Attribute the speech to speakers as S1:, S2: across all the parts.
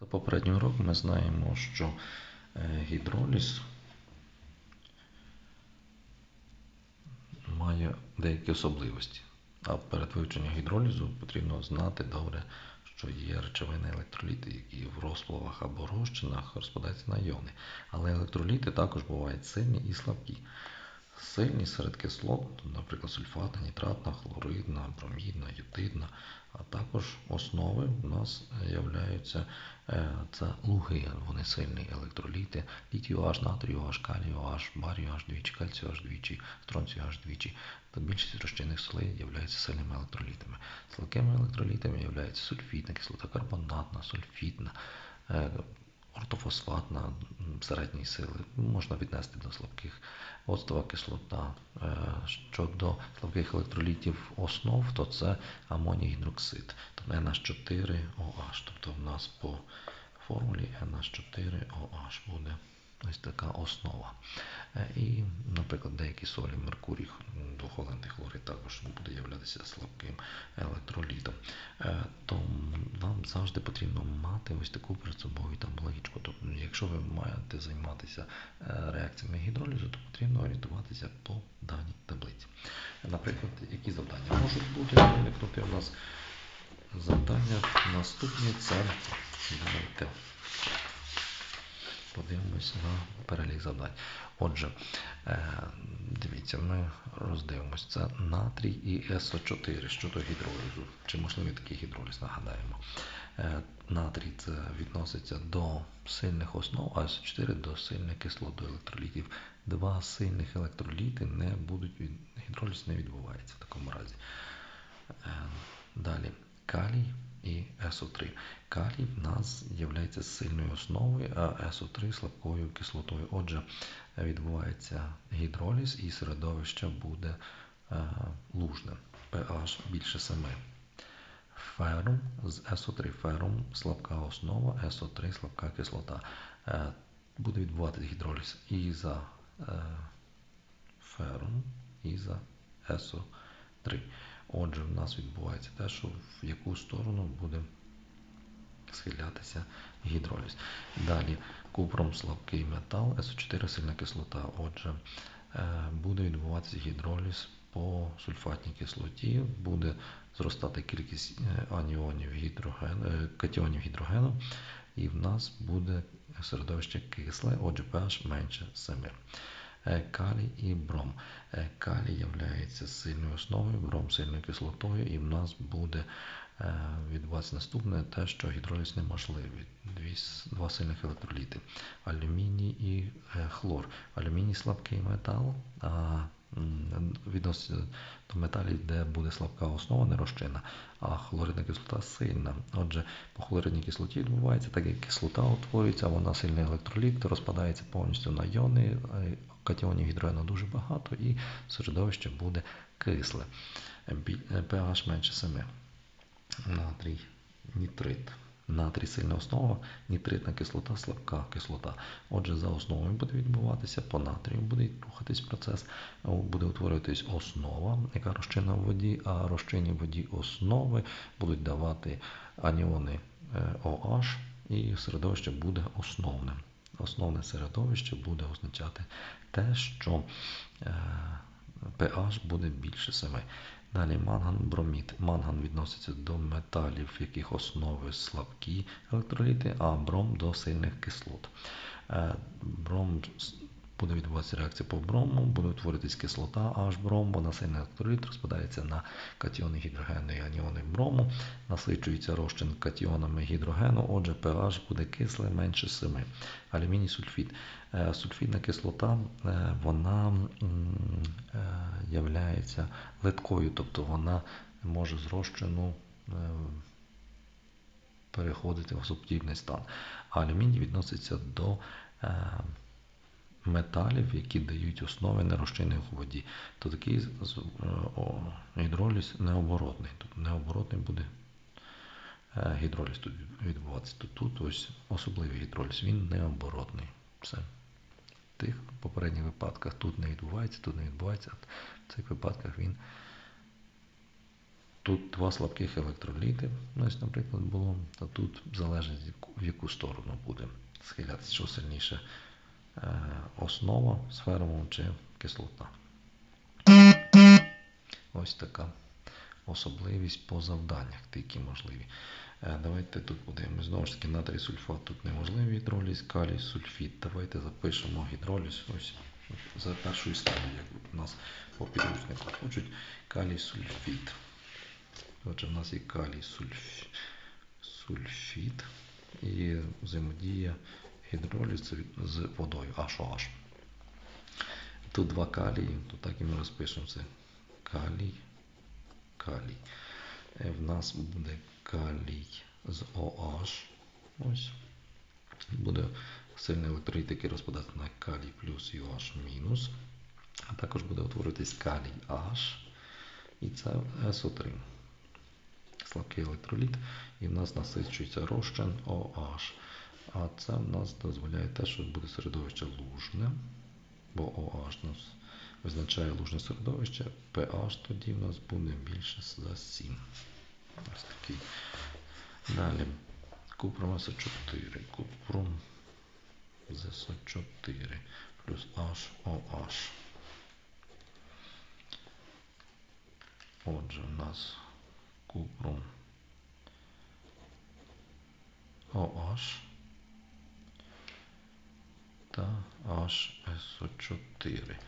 S1: За попередній урок ми знаємо, що е, гідроліз має деякі особливості. А перед вивченням гідролізу потрібно знати добре, що є речовини електроліти, які в розплавах або розчинах розпадаються на іони. Але електроліти також бувають сильні і слабкі. Сильні серед кислот, наприклад, сульфатна, нітратна, хлоридна, бромідна, ютидна, а також основи в нас являються е, це луги, вони сильні електроліти, літію H, натрію H, калію H, барію H двічі, кальцію H двічі, стронцію H двічі. Та більшість розчинних солей являються сильними електролітами. Слабкими електролітами являються сульфітна кислота, карбонатна, сульфітна, е, ортофосфатна середньої сили, можна віднести до слабких. Оцтова кислота. Е, Щодо слабких електролітів основ, то це амоній гідроксид, тобто NH4OH. Тобто в нас по формулі NH4OH буде ось така основа. Е, І, наприклад, деякі солі, меркурій, двохвалентний хлорид також буде являтися слабким електролітом. Е, То нам завжди потрібно мати ось таку перед собою табличку. Тобто, якщо ви маєте займатися е, реакціями гідролізу, то потрібно орієнтуватися по даній таблиці. Наприклад, які завдання можуть бути виникнути у нас завдання наступні це давайте подивимось на перелік завдань. Отже, е, дивіться, ми роздивимось. Це натрій і СО4 щодо гідролізу. Чи можливий такий гідроліз, нагадаємо. Е, Натрій це відноситься до сильних основ, а СО4 до сильних кислот, до електролітів. Два сильних електроліти не будуть гідроліз не відбувається в такому разі. Е, Далі калій і СО3. Калій в нас є сильною основою, а СО3 слабкою кислотою. Отже, відбувається гідроліз і середовище буде е, лужним. pH більше 7. Ферум з СО3 ферум слабка основа, СО3 слабка кислота. Е, Буде відбуватися гідроліз і за е, ферум, і за СО3. Отже, в нас відбувається те, що в яку сторону буде схилятися гідроліз. Далі купром слабкий метал, СО4 сильна кислота. Отже, е, буде відбуватися гідроліз по сульфатній кислоті, буде зростати кількість е, аніонів гідроген, е, катіонів гідрогену, і в нас буде середовище кисле, отже, pH менше 7. Е, Калій і бром. Е, Калій є сильною основою, бром сильною кислотою, і в нас буде е, відбуватися наступне те, що гідроліз неможливий. Дві, два сильних електроліти. Алюміній і хлор. Алюміній слабкий метал, а відноситься до металів, де буде слабка основа, не розчинна, а хлоридна кислота сильна. Отже, по хлоридній кислоті відбувається, так як кислота утворюється, вона сильний електроліт, розпадається повністю на йони, катіонів гідрогену дуже багато, і середовище буде кисле. Е, pH менше 7. Натрій, нітрит. Натрій сильна основа, нітритна кислота, слабка кислота. Отже, за основою буде відбуватися, по натрію буде рухатись процес, буде утворюватись основа, яка розчинна в воді, а розчинні в воді основи будуть давати аніони OH, і середовище буде основним. Основне середовище буде означати те, що е, pH буде більше 7. Далі манган бромід. Манган відноситься до металів, в яких основи слабкі електроліти, а бром до сильних кислот. Е, Бром буде відбуватися реакція по брому, буде утворитись кислота H бром, вона сильний електроліт розпадається на катіони гідрогену і аніони брому, насичується розчин катіонами гідрогену, отже, pH буде кисле менше 7. Алюміній сульфід. Е, Сульфідна кислота, е, вона е, являється литкою, тобто вона може з розчину переходити в субтільний стан. А алюміній відноситься до металів, які дають основи нерозчинних у воді. То такий е, гідроліз необоротний. Тобто необоротний буде е, гідроліз тут відбуватися. То тут ось особливий гідроліз, він необоротний. Все. В тих попередніх випадках тут не відбувається, тут не відбувається, а в цих випадках він тут два слабких електроліти, ну, ось, наприклад, було, то тут залежить в яку- сторону буде схилятися, що сильніше основа з фермом чи кислота. Ось така особливість по завданнях, такі можливі. Е, Давайте тут подивимось. Знову ж таки, натрій сульфат тут неможливий гідроліз, калій сульфід. Давайте запишемо гідроліз ось за першою стадією, як у нас по підручнику хочуть калій сульфід. Отже, в нас є калій сульф... сульфід і взаємодія гідроліз з- водою HOH. Тут два калії, то так і ми розпишемо це калій, калій. Е, В нас буде калій з OH. Ось. Буде сильний електроліт, який розпадається на калій плюс і OH мінус. А також буде утворитись калій H. І це СО3. Слабкий електроліт. І в нас насичується розчин OH. А це в нас дозволяє те, що буде середовище лужне, бо OH нас визначає лужне середовище, pH тоді в нас буде більше за 7. Ось такий. Далі. Купром СО4. Купром з СО4 плюс HOH. Отже, у нас купром OH та HSO4. Е,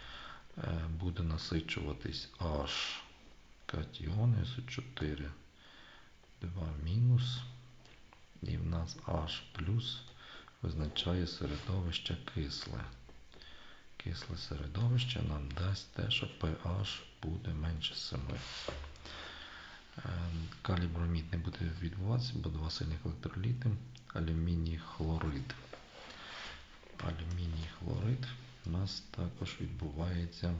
S1: Буде насичуватись H катіон СО4 2 мінус. І в нас H плюс визначає середовище кисле. Кисле середовище нам дасть те, що pH буде менше 7. Е, Калій бромід не буде відбуватися, бо два сильних електроліти. Алюміній хлорид. Алюміній хлорид у нас також відбувається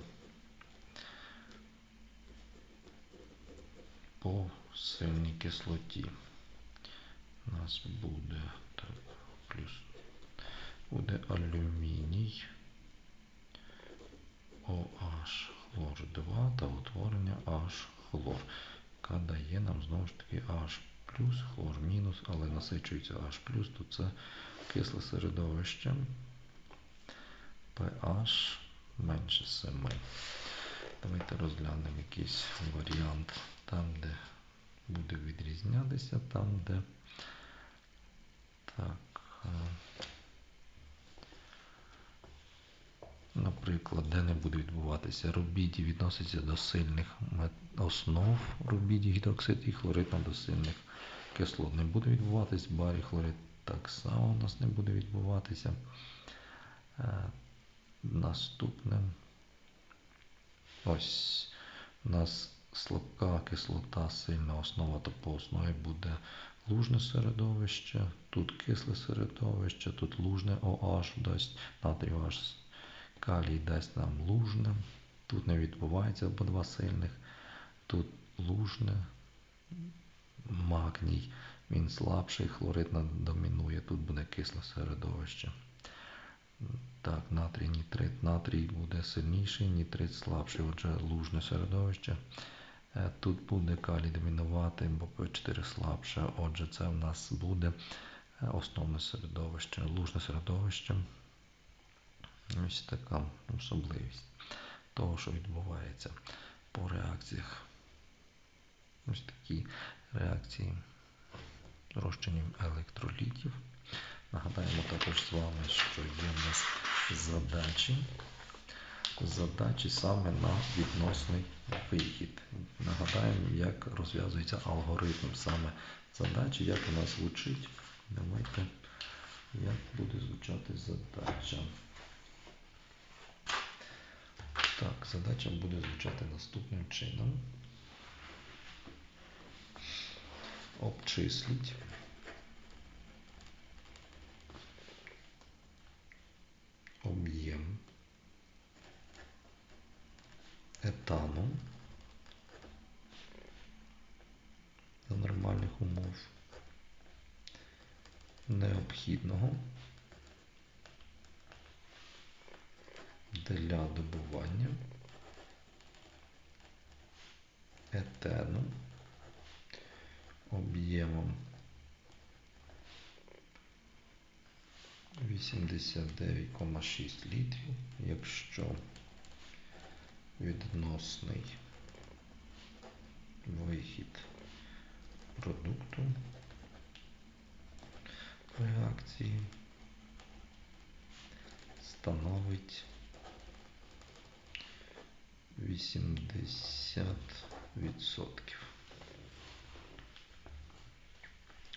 S1: по сильній кислоті. У нас буде так, плюс буде алюміній OH хлор 2 та утворення H хлор, яка дає нам знову ж таки H плюс, хлор мінус, але насичується H плюс, то це кисле середовище pH менше 7. Давайте розглянемо якийсь варіант там, де буде відрізнятися, там, де так. е, Наприклад, де не буде відбуватися рубідій відноситься до сильних основ рубідій, гідроксид і хлорид до сильних кислот. Не буде відбуватись, барій хлорид так само у нас не буде відбуватися. Наступне. Ось у нас слабка кислота, сильна основа, то по основі буде лужне середовище, тут кисле середовище, тут лужне OH дасть натрій OH, калій дасть нам лужне, тут не відбувається обидва сильних, тут лужне, магній, він слабший, хлорид домінує, тут буде кисле середовище. Так, натрій, нітрит. Натрій буде сильніший, нітрит слабший, отже, лужне середовище. Е, Тут буде калій домінувати, бо P4 слабше. Отже, це в нас буде е, основне середовище, лужне середовище. Ось така особливість того, що відбувається по реакціях. Ось такі реакції розчинів електролітів. Нагадаємо також з вами, що є в нас задачі. Задачі саме на відносний вихід. Нагадаємо, як розв'язується алгоритм саме задачі, як нас звучить. Давайте, як буде звучати задача. Так, задача буде звучати наступним чином. Обчисліть об'єм етану за нормальних умов необхідного для добування етену об'ємом 89,6 літрів, якщо відносний вихід продукту реакції становить 80%.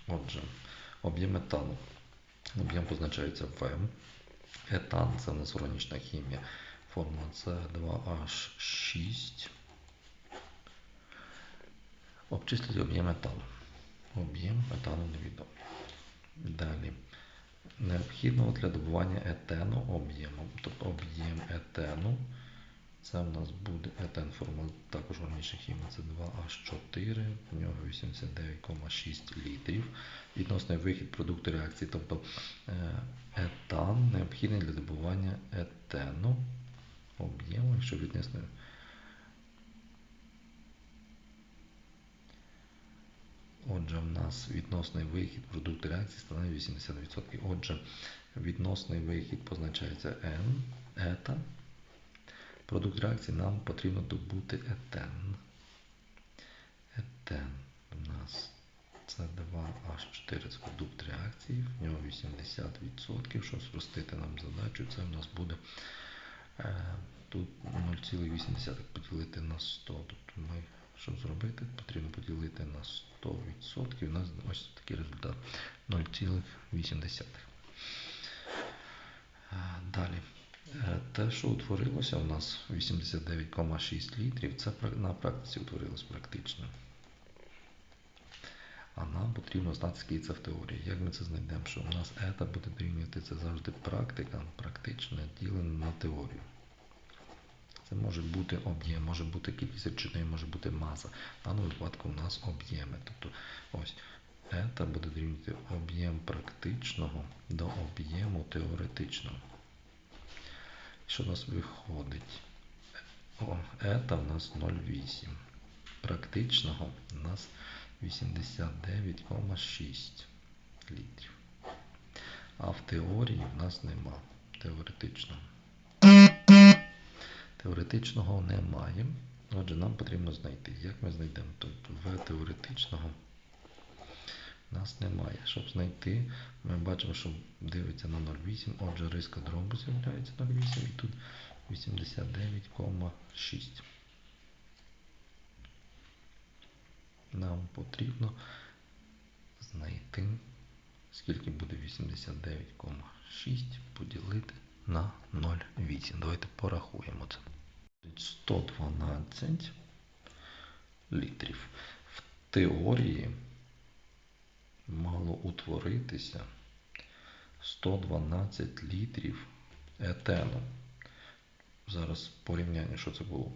S1: Отже, об'єм метану. Об'єм позначається В. Етан це органічна хімія. Формула С2H6. Обчислити об'єм етану. Об'єм етану невідомий. Далі. Необхідного для добування етену об'єму. Тобто об'єм етену. Це в нас буде етен формула також органічна хімія. Це 2H4, в нього 89,6 літрів. Відносний вихід продукту реакції, тобто е, етан необхідний для добування етену об'єму, якщо віднесно. Отже, в нас відносний вихід продукту реакції становить 80%. Отже, відносний вихід позначається N, ета. Продукт реакції нам потрібно добути етен. Етен у нас це 2H4 це продукт реакції, в нього 80%. Щоб спростити нам задачу, це в нас буде е, тут 0,8 поділити на 100. Тобто ми, щоб зробити, потрібно поділити на 100%. У нас ось такий результат 0,8. Е, Далі. Е, Те, що утворилося у нас 89,6 літрів, це на практиці утворилось практично. А нам потрібно знати, скільки це в теорії. Як ми це знайдемо? Що у нас ета буде дорівнювати це завжди практика, практичне ділене на теорію. Це може бути об'єм, може бути кількість речовин, може бути маса. В даному випадку у нас об'єми. Тобто ось ета буде дорівнювати об'єм практичного до об'єму теоретичного. Що у нас виходить? О, ета в нас 0,8. Практичного у нас 89,6 літрів. А в теорії в нас нема теоретичного. Теоретичного немає. Отже, нам потрібно знайти. Як ми знайдемо? Тобто В теоретичного у нас немає. Щоб знайти, ми бачимо, що дивиться на 0,8. Отже, риска дробу з'являється 0,8 і тут 89,6. Нам потрібно знайти, скільки буде 89,6 поділити на 0,8. Давайте порахуємо це. 112 літрів. В теорії мало утворитися 112 літрів етену. Зараз порівняння, що це було.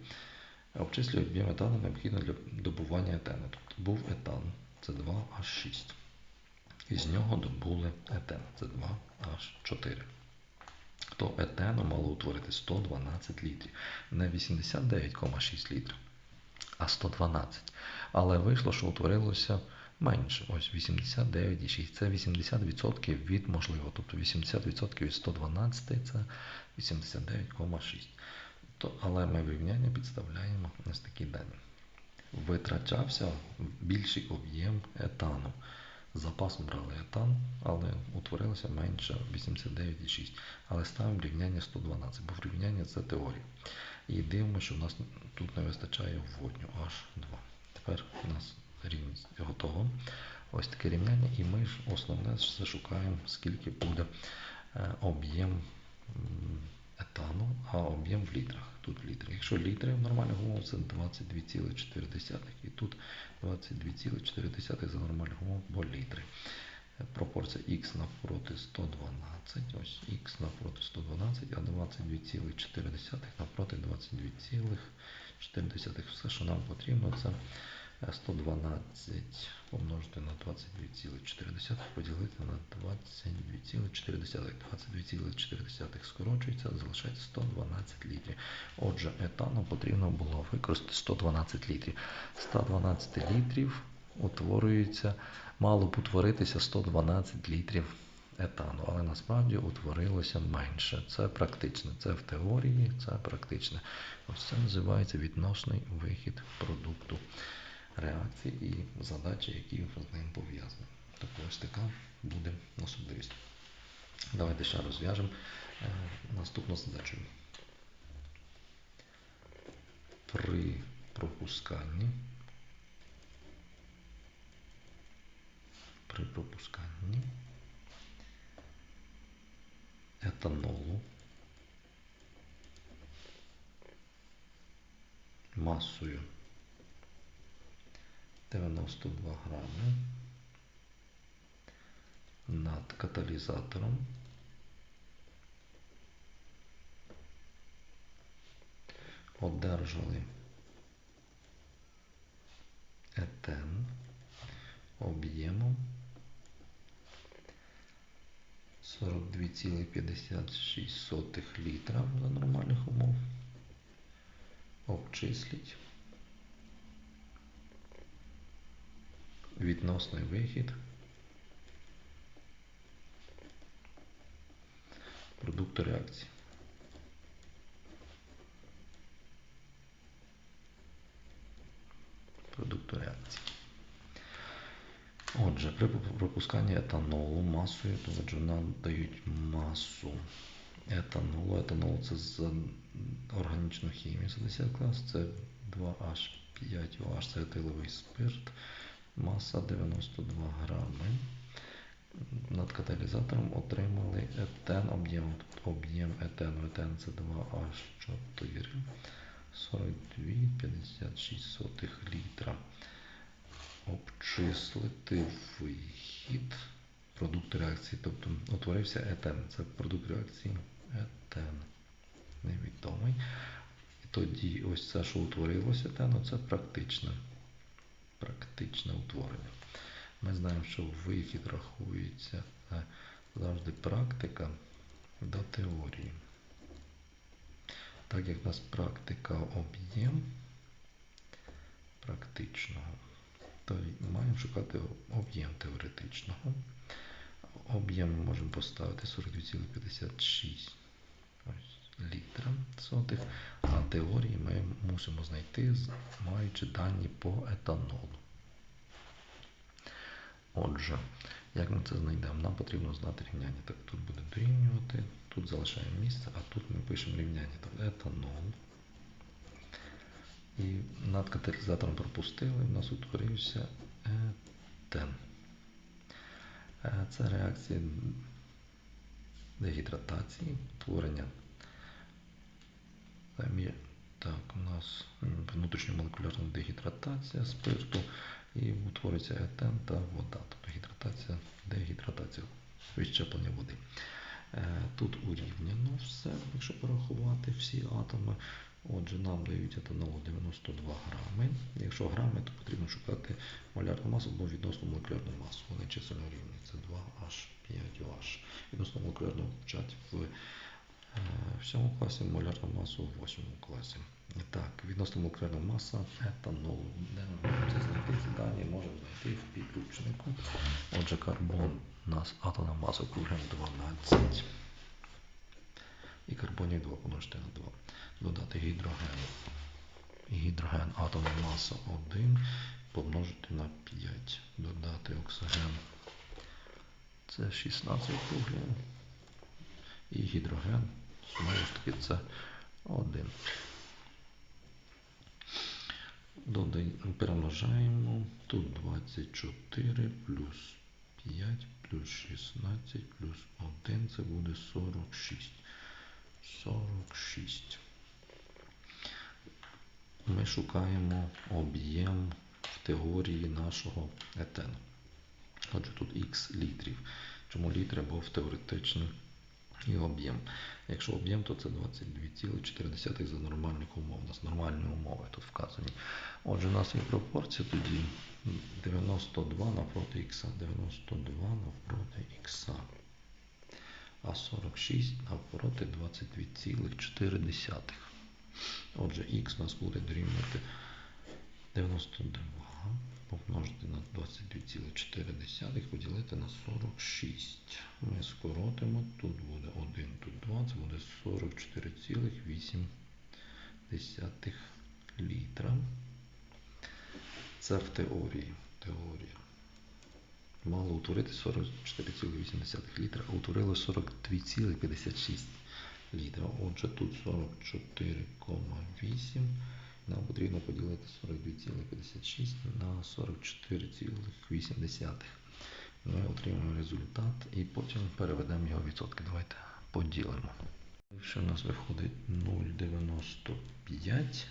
S1: Обчислює об'єм етану необхідно для добування етану. Тобто був етан, це 2H6. Із нього добули етен, це 2H4. То етену мало утворити 112 літрів. Не 89,6 літрів, а 112. Але вийшло, що утворилося менше. Ось 89,6. Це 80% від можливого. Тобто 80% від 112 це 89,6. То, але ми в рівняння підставляємо ось такі дані. Витрачався більший об'єм етану. З запасом брали етан, але утворилося менше 89,6. Але ставимо рівняння 112, бо рівняння це теорія. І дивимося, що в нас тут не вистачає водню H2. Тепер у нас рівність готова. Ось таке рівняння, і ми ж основне все шукаємо, скільки буде е, об'єм етану, а об'єм в літрах. Тут в літрах. Якщо літри в нормальних умовах, це 22,4 і тут 22,4 за нормальних умов, бо літри. Е, Пропорція х навпроти 112, ось х навпроти 112, а 22,4 навпроти 22,4. Все, що нам потрібно, це 112 помножити на 22,4 поділити на 22,4. 22,4 скорочується, залишається 112 літрів. Отже, етану потрібно було використати 112 літрів. 112 літрів утворюється, мало б утворитися 112 літрів етану, але насправді утворилося менше. Це практичне, це в теорії, це практичне. Ось це називається відносний вихід продукту реакції і задачі, які з ним пов'язані. Тобто ось така буде особливість. Давайте ще розв'яжемо е, наступну задачу. При пропусканні при пропусканні етанолу масою 92 грами над каталізатором одержали етен об'ємом 42,56 літра за нормальних умов. Обчисліть відносний вихід продукту реакції. Продукту реакції. Отже, при пропусканні етанолу масою, то нам дають масу етанолу. Етанол це з органічну хімію, це 10 клас, це 2H5OH, це етиловий спирт, маса 92 грами. Над каталізатором отримали етен, об'єм об'єм етену. Етен це 2H4, 42,56 літра обчислити вихід продукту реакції, тобто утворився етен. Це продукт реакції етен. Невідомий. І тоді ось це, що утворилося етену, це практичне, практичне утворення. Ми знаємо, що вихід рахується е, завжди практика до теорії. Так як у нас практика об'єм практичного то маємо шукати об'єм теоретичного. Об'єм ми можемо поставити 42,56 літра сотих, а теорії ми мусимо знайти, маючи дані по етанолу. Отже, як ми це знайдемо? Нам потрібно знати рівняння. Так, тут буде дорівнювати, тут залишаємо місце, а тут ми пишемо рівняння. Тобто етанол і над каталізатором пропустили, у нас утворився етен. Е, це реакція дегідратації, утворення. Так, у нас внутрішньомолекулярна дегідратація спирту і утворюється етен та вода. Тобто гідратація, дегідратація, відщеплення води. Е, тут урівняно все, якщо порахувати всі атоми. Отже, нам дають етанолу 92 грами. Якщо грами, то потрібно шукати молярну масу або відносно молекулярну масу. Вони чисельно рівні. Це 2H5OH. Відносно молекулярну вчать в, в 7 класі, молярну масу в 8 класі. Так, відносно молекулярна маса етанолу. Де ми це знайти? Ці дані можемо знайти в підручнику. Отже, карбон у нас атомна маса кругом 12. І карбонів 2 помножити на 2 додати гідроген. Гідроген атомна маса 1 помножити на 5. Додати оксиген. Це 16 круглів. І гідроген, знову ж таки, це 1. Додаємо, перемножаємо. Тут 24 плюс 5 плюс 16 плюс 1. Це буде 46. 46 ми шукаємо об'єм в теорії нашого етену. Отже, тут х літрів. Чому літри, бо в теоретичний і об'єм. Якщо об'єм, то це 22,4 за нормальних умов. У нас нормальні умови тут вказані. Отже, у нас є пропорція тоді 92 навпроти х, 92 навпроти х, а 46 навпроти 22,4. Отже, х у нас буде дорівнювати 92 помножити на 22,4 поділити на 46. Ми скоротимо, тут буде 1, тут 2, це буде 44,8 літра. Це в теорії. Теорія. Мало утворити 44,8 літра, а утворило 42,56 літра. Отже, тут 44,8. Нам потрібно поділити 42,56 на 44,8. Ми отримаємо результат і потім переведемо його відсотки. Давайте поділимо. Якщо у нас виходить 0,95,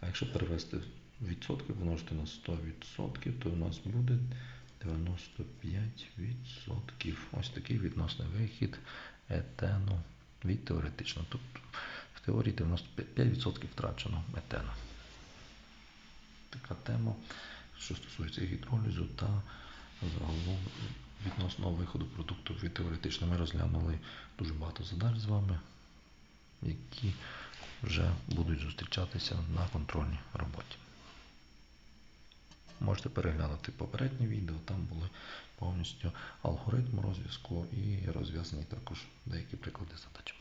S1: а якщо перевести відсотки, помножити на 100%, то у нас буде 95%. Ось такий відносний вихід етену від теоретично. Тобто в теорії 95% втрачено етену. Така тема, що стосується гідролізу та загалом відносно виходу продукту від теоретично. Ми розглянули дуже багато задач з вами, які вже будуть зустрічатися на контрольній роботі. Можете переглянути попереднє відео, там були повністю алгоритм розв'язку і розв'язані також деякі приклади задач.